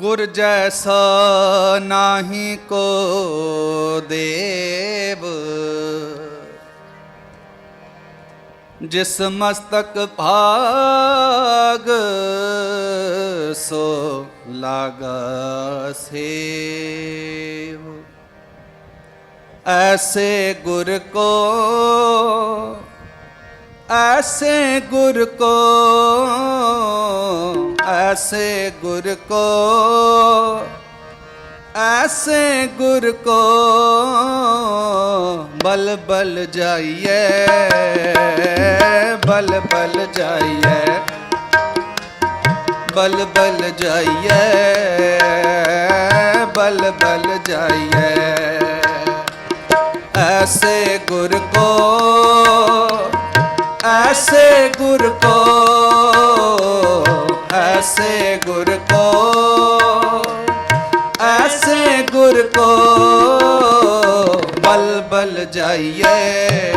ਗੁਰ ਜੈਸਾ ਨਾਹੀ ਕੋ ਦੇਵ। ਜਿਸ ਮਸਤਕ ਭਾਗ ਸੋ ਲਾਗਾ ਸੇਵ। ਐਸੇ ਗੁਰ ਕੋ, ਐਸੇ ਗੁਰ ਕੋ ऐसे गुर को, ऐसे गुर को बल बल जाइए, बल बल जाइए, बल बल जाइए, बल बल जाइए। ऐसे गुर को, ऐसे गुर को ਜਾਈਏ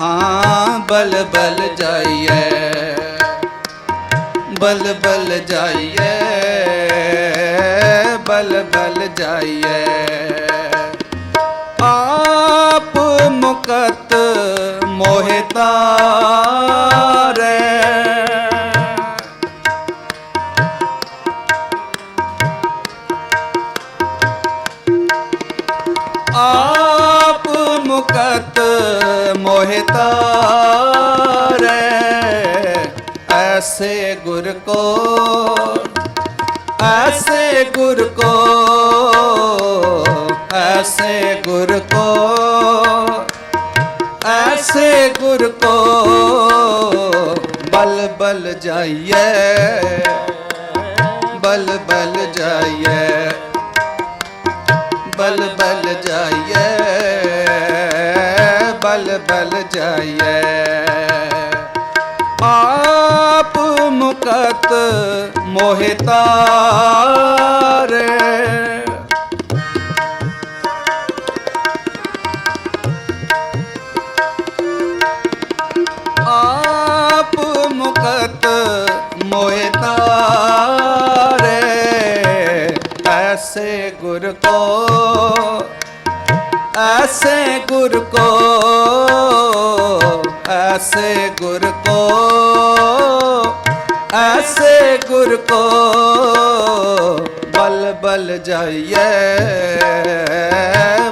ਹਾਂ, ਬਲ ਬਲ ਜਾਈਏ ਬਲ ਬਲ ਜਾਈਏ ਬਲ ਬਲ ਜਾਈਏ ਆਪ ਮੁਕਤ ਮੋਹਿਤਾਰੇ ਆ ਮੁਕਤ ਮੋਹਿਤਾਰੇ, ਐਸੇ ਗੁਰ ਕੋ, ਐਸੇ ਗੁਰ ਕੋ, ਐਸੇ ਗੁਰ ਕੋ, ਐਸੇ ਗੁਰ ਕੋ ਬਲ ਬਲ ਜਾਈਏ ਬਲ ਬਲ ਜਾਈਏ ਜਾਈਐ। ਆਪ ਮੁਕਤ ਮੋਹਿਤਾਰੇ ਆਪ ਮੁਕਤ ਮੋਹਿਤਾਰੇ ਐਸੇ ਗੁਰ ਕੋ ਐਸੇ ਗੁਰ ਕੋ ਐਸੇ ਗੁਰ ਕੋ ਐਸੇ ਗੁਰ ਕੋ ਬਲ ਬਲ ਜਾਈਏ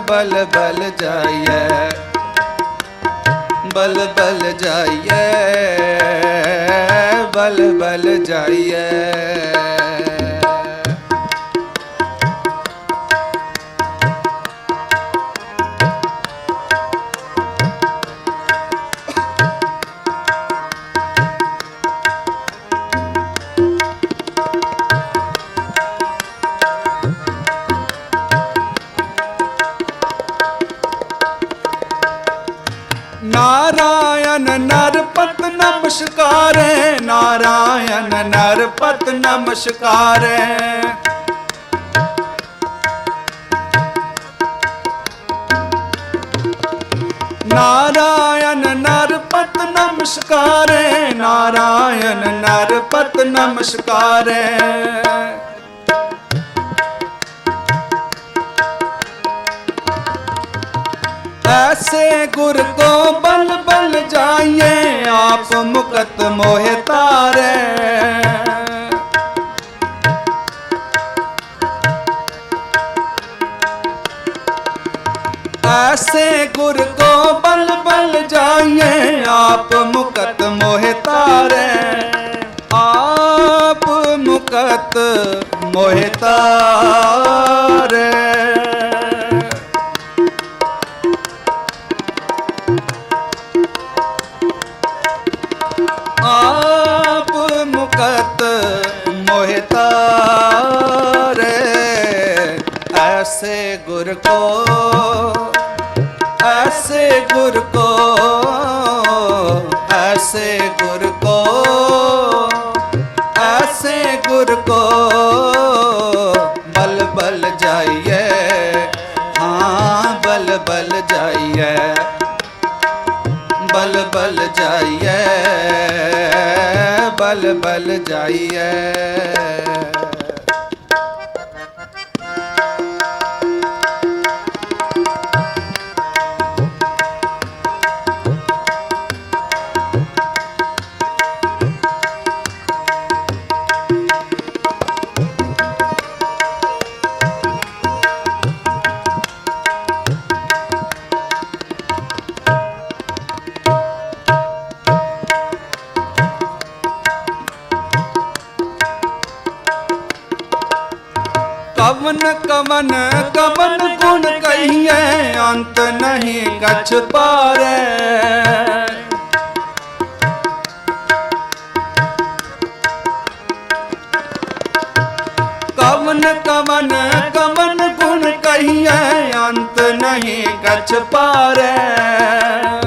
ਬਲ ਬਲ ਜਾਈਏ ਬਲ ਬਲ ਜਾਈਏ ਬਲ ਬਲ ਜਾਈਏ ਨੈਣ ਨਰਪਤ ਨਮਸਕਾਰੈ ਨਾਰਾਇਣ ਨਰਪਤ ਨਮਸਕਾਰੈ ਨਾਰਾਇਣ ਨਰਪਤ ਨਮਸਕਾਰੈ ਐਸੇ ਗੁਰ ਕੋ ਬਲ ਬਲ जाइए आप मुकत मोहे तारे। ऐसे गुर को बल बल जाइए आप मुकत मोहे तारे। आप मुकत मोहे तारे ਗੁਰ ਕੋ, ਐਸੇ ਗੁਰ ਕੋ, ਐਸੇ ਗੁਰ ਕੋ, ਐਸੇ ਗੁਰ ਕੋ, ਬਲ ਬਲ ਜਾਈਏ, ਹਾਂ ਬਲ ਬਲ ਜਾਈਏ, ਬਲ ਬਲ ਜਾਈਏ, ਬਲ ਬਲ ਜਾਈਏ। ਕਵਨ ਕਵਨ ਗੁਣ ਕਹੀਏ ਅੰਤ ਨਹੀਂ ਕਛ ਪਾਰੈ। ਕਵਨ ਕਵਨ ਕਵਨ ਗੁਣ ਕਹੀਏ ਅੰਤ ਨਹੀਂ ਕਛ ਪਾਰੈ।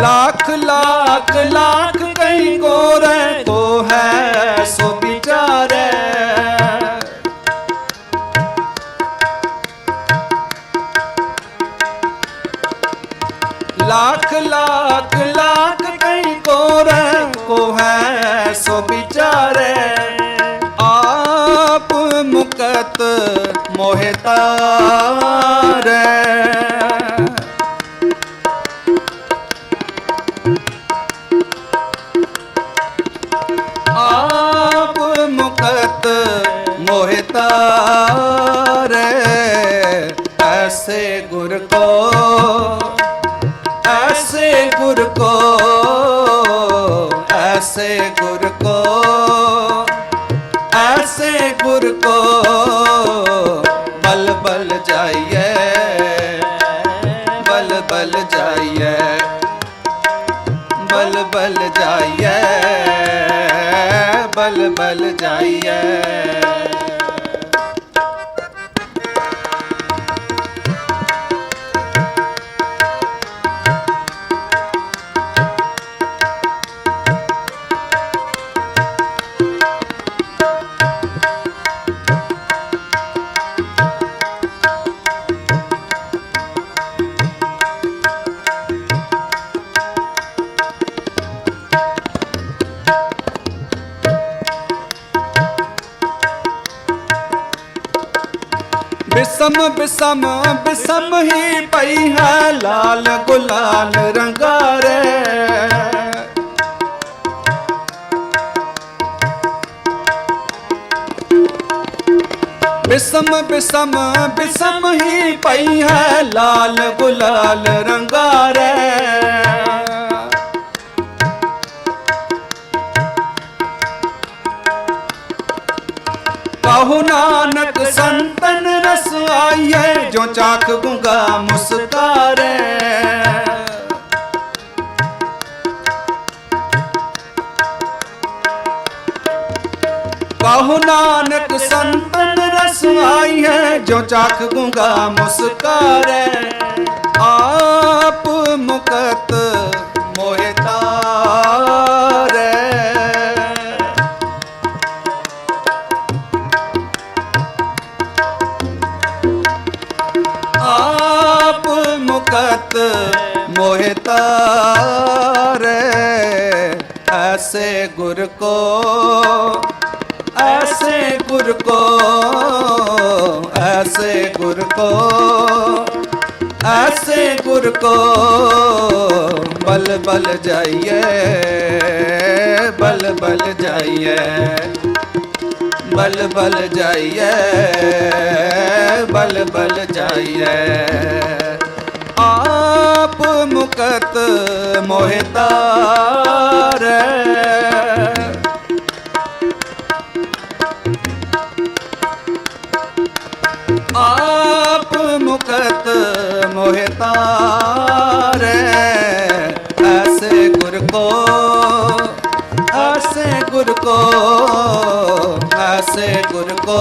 लाख लाख लाख कहीं गोर तो है सो बिचारे लाख लाख लाख कहीं गोर को है सो बिचारे आप मुकत मोहतार ਮੋਹਿਤਾਰ ਐਸੇ ਗੁਰ ਕੋ ਐਸੇ ਗੁਰ ਕੋ ਐਸੇ ਗੁਰ ਕੋ ਐਸੇ ਗੁਰ ਕੋ ਬਲ ਬਲ ਜਾਈਏ ਬਲ ਬਲ ਜਾਈਏ ਬਲ ਬਲ ਜਾਈਏ ਬਲ ਬਲ ਜਾਈਏ ਬਿਸਮ ਬਿਸਮ ਬਿਸਮ ਹੀ ਪਈ ਹੈ ਲਾਲ ਗੁਲਾਲ ਰੰਗਾਰੇ ਬਿਸਮ ਬਿਸਮ ਬਿਸਮ ਹੀ ਪਈ ਹੈ ਲਾਲ ਗੁਲਾਲ ਰੰਗਾਰੇ ਨਾਨਕ ਸੰਤਨ ਰਸ ਆਈਏ ਜੋ ਚਾਖ ਗੁੰਗਾ ਮੁਸਕਾਰੇ। ਕਹੋ ਨਾਨਕ ਸੰਤਨ ਰਸ ਆਈਏ ਜੋ ਚਾਖ ਗੁੰਗਾ ਮੁਸਕਾਰੇ। ਆਪ ਮੁਕਤ ਐਸੇ ਗੁਰ ਕੋ, ਐਸੇ ਗੁਰ ਕੋ, ਐਸੇ ਗੁਰ ਕੋ, ਬਲ ਬਲ ਜਾਈਏ, ਬਲ ਬਲ ਜਾਈਏ, ਬਲ ਬਲ ਜਾਈਏ, ਬਲ ਬਲ ਜਾਈਏ। ਆਪ ਮੁਕਤ ਮੋਹਿਤਾਰ ਆਪ ਮੁਕਤ ਮੋਹਿਤਾਰ ਐਸੇ ਗੁਰ ਕੋ, ਐਸੇ ਗੁਰ ਕੋ, ਐਸੇ ਗੁਰ ਕੋ,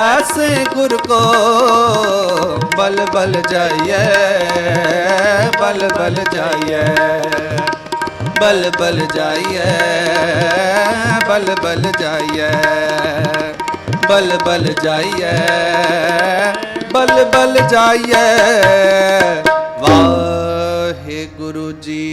ਐਸੇ ਗੁਰ ਕੋ, ਬਲ ਬਲ ਜਾਈਏ ਬਲ ਬਲ ਜਾਈਏ ਬਲ ਬਲ ਜਾਈਏ ਬਲ ਬਲ ਜਾਈਏ ਬਲ ਬਲ ਜਾਈਐ ਬਲ ਬਲ ਜਾਈਐ। ਵਾਹਿਗੁਰੂ ਜੀ